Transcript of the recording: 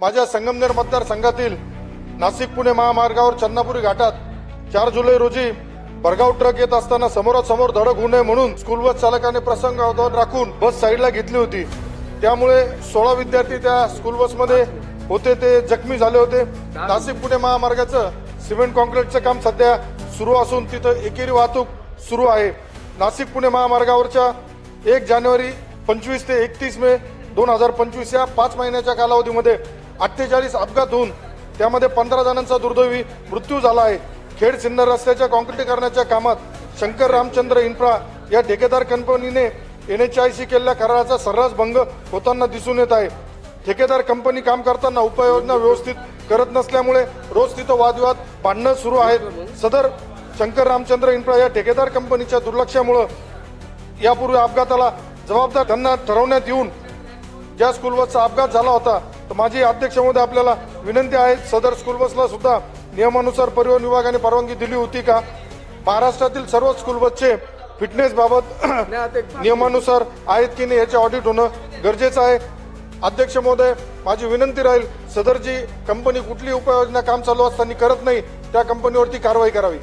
माझ्या संगमनेर मतदारसंघातील नाशिक पुणे महामार्गावर चन्नापुरी घाटात चार जुलै रोजी भरगाव ट्रक येत असताना समोरासमोर धडक होऊ नये म्हणून स्कूल बस चालकाने प्रसंग अवधान राखून बस साईडला घेतली होती. त्यामुळे सोळा विद्यार्थी त्या स्कूल बसमध्ये होते ते जखमी झाले होते. नाशिक पुणे महामार्गाचं सिमेंट कॉन्क्रीटचं काम सध्या सुरू असून तिथं एकेरी वाहतूक सुरू आहे. नाशिक पुणे महामार्गावरच्या एक जानेवारी पंचवीस ते एकतीस मे दोन हजार पंचवीस या पाच महिन्याच्या कालावधीमध्ये अठ्ठेचाळीस अपघात होऊन त्यामध्ये पंधरा जणांचा दुर्दैवी मृत्यू झाला आहे. खेड सिन्नर रस्त्याच्या काँक्रिटीकरणाच्या कामात शंकर रामचंद्र इन्फ्रा या ठेकेदार कंपनीने एन एच आय सी केलेल्या कराराचा सर्रास भंग होताना दिसून येत आहे. ठेकेदार कंपनी काम करताना उपाययोजना व्यवस्थित करत नसल्यामुळे रोज तिथं वादविवाद भांडणं सुरू आहेत. सदर शंकर रामचंद्र इन्फ्रा या ठेकेदार कंपनीच्या दुर्लक्षामुळं यापूर्वी अपघाताला जबाबदार त्यांना ठरवण्यात येऊन ज्या स्कूलवरचा अपघात झाला होता तर माझी अध्यक्ष महोदय आपल्याला विनंती आहे सदर स्कूल बसला सुद्धा नियमानुसार परिवहन विभागाने परवानगी दिली होती का? महाराष्ट्रातील सर्व स्कूल बसचे फिटनेस बाबत नियमानुसार आहेत की नाही याचे ऑडिट होणं गरजेचं आहे. अध्यक्ष महोदय माझी विनंती राहील सदरची कंपनी कुठली उपाययोजना काम चालू असताना करत नाही त्या कंपनीवरती कारवाई करावी.